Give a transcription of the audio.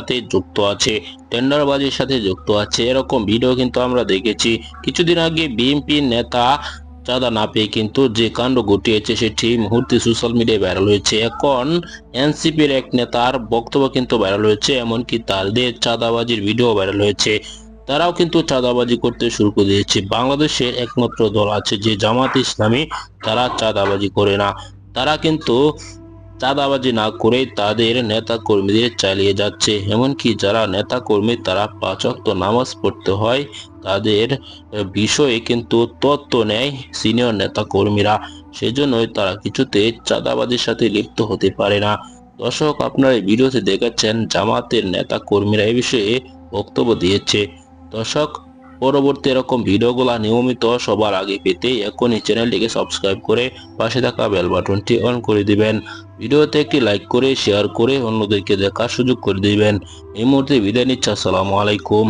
সাথে যুক্ত আছে, টেন্ডারবাজির সাথে যুক্ত আছে, এরকম ভিডিও কিন্তু আমরা দেখেছি। কিছুদিন আগে বিএনপি নেতা চাঁদা না পেয়ে কিন্তু যে কাণ্ড ঘটিয়েছে, সেটি মুহূর্তে সোশ্যাল মিডিয়ায় ভাইরাল হয়েছে। এখন এনসিপির এক নেতার বক্তব্য কিন্তু ভাইরাল হয়েছে, এমনকি তাদের চাঁদাবাজির ভিডিও ভাইরাল হয়েছে। তারাও কিন্তু চাঁদাবাজি করতে শুরু করে দিয়েছে। বাংলাদেশের একমাত্র দল আছে যে জামাত ইসলামী, তারা চাঁদাবাজি করে না। তারা কিন্তু চাঁদাবাজি না করে তাদের নেতা কর্মীদের চালিয়ে যাচ্ছে। এমনকি যারা নেতা কর্মী তারা পাঁচ ওয়াক্ত নামাজ পড়তে হয়। তাদের বিষয়ে কিন্তু তত্ত্ব নেয় সিনিয়র নেতা কর্মীরা সেজন্যই তারা কিছুতে চাঁদাবাজির সাথে লিপ্ত হতে পারে না। দর্শক, আপনারা এই ভিডিওতে দেখাচ্ছেন জামাতের নেতা কর্মীরা এই বিষয়ে বক্তব্য দিয়েছে। দর্শক পরবর্তী এরকম ভিডিওগুলো নিয়মিত সবার আগে পেতে এখনই চ্যানেলটিকে সাবস্ক্রাইব করে পাশে থাকা বেল বাটনটি অন করে দিবেন। ভিডিওতে একটি লাইক করে, শেয়ার করে অন্যদেরকে দেখার সুযোগ করে দিবেন। এই মুহূর্তে বিদায় নিচ্ছে। আসসালামু আলাইকুম।